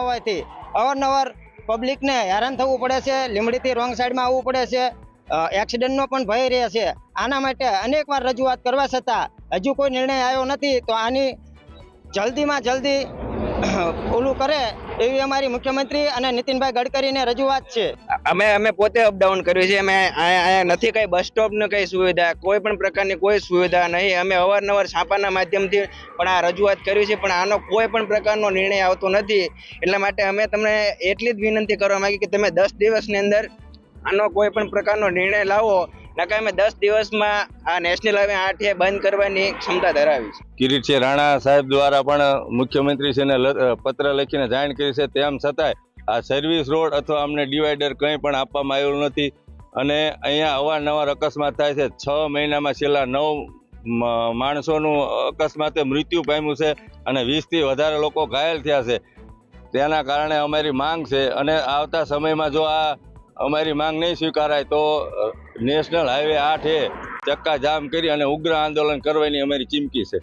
હોવાથી અવારનવાર પબ્લિકને હેરાન થવું પડે છે, લીમડીથી રોંગ સાઈડમાં આવવું પડે છે એક્સિડન્ટનો પણ ભય રહે છે. આના માટે અનેકવાર રજૂઆત કરવા છતાં હજુ કોઈ નિર્ણય આવ્યો નથી, તો આની જલ્દીમાં જલ્દી ઓલું કરે એવી અમારી મુખ્યમંત્રી અને નીતિનભાઈ ગડકરીને રજૂઆત છે. અમે અમે પોતે અપડાઉન કર્યું છે. અમે અહીંયા નથી કંઈ બસ સ્ટોપની કંઈ સુવિધા, કોઈ પણ પ્રકારની કોઈ સુવિધા નહીં. અમે અવારનવાર છાપાના માધ્યમથી પણ આ રજૂઆત કરી છે, પણ આનો કોઈ પણ પ્રકારનો નિર્ણય આવતો નથી. એટલા માટે અમે તમને એટલી જ વિનંતી કરવા માંગી કે તમે દસ દિવસની અંદર આનો કોઈ પણ પ્રકારનો નિર્ણય લાવો. નકા અમે દસ દિવસમાં આ નેશનલ હાઈવે આઠે બંધ કરવાની ક્ષમતા ધરાવી છે. કિરીટસિંહ રાણા સાહેબ દ્વારા પણ મુખ્યમંત્રીશ્રીને લ- પત્ર લખીને જાણ કરી છે. તેમ છતાંય આ સર્વિસ રોડ અથવા અમને ડિવાઈડર કંઈ પણ આપવામાં આવ્યું નથી. અને અહીંયા અવારનવાર અકસ્માત થાય છે. છ મહિનામાં છેલ્લા નવ માણસોનું અકસ્માતે મૃત્યુ પામ્યું છે અને વીસથી વધારે લોકો ઘાયલ થયા છે. તેના કારણે અમારી માંગ છે અને આવતા સમયમાં જો આ અમારી માંગ નહીં સ્વીકારાય તો નેશનલ હાઈવે આઠ એ ચક્કા જામ કરી અને ઉગ્ર આંદોલન કરવાની અમારી ચીમકી છે.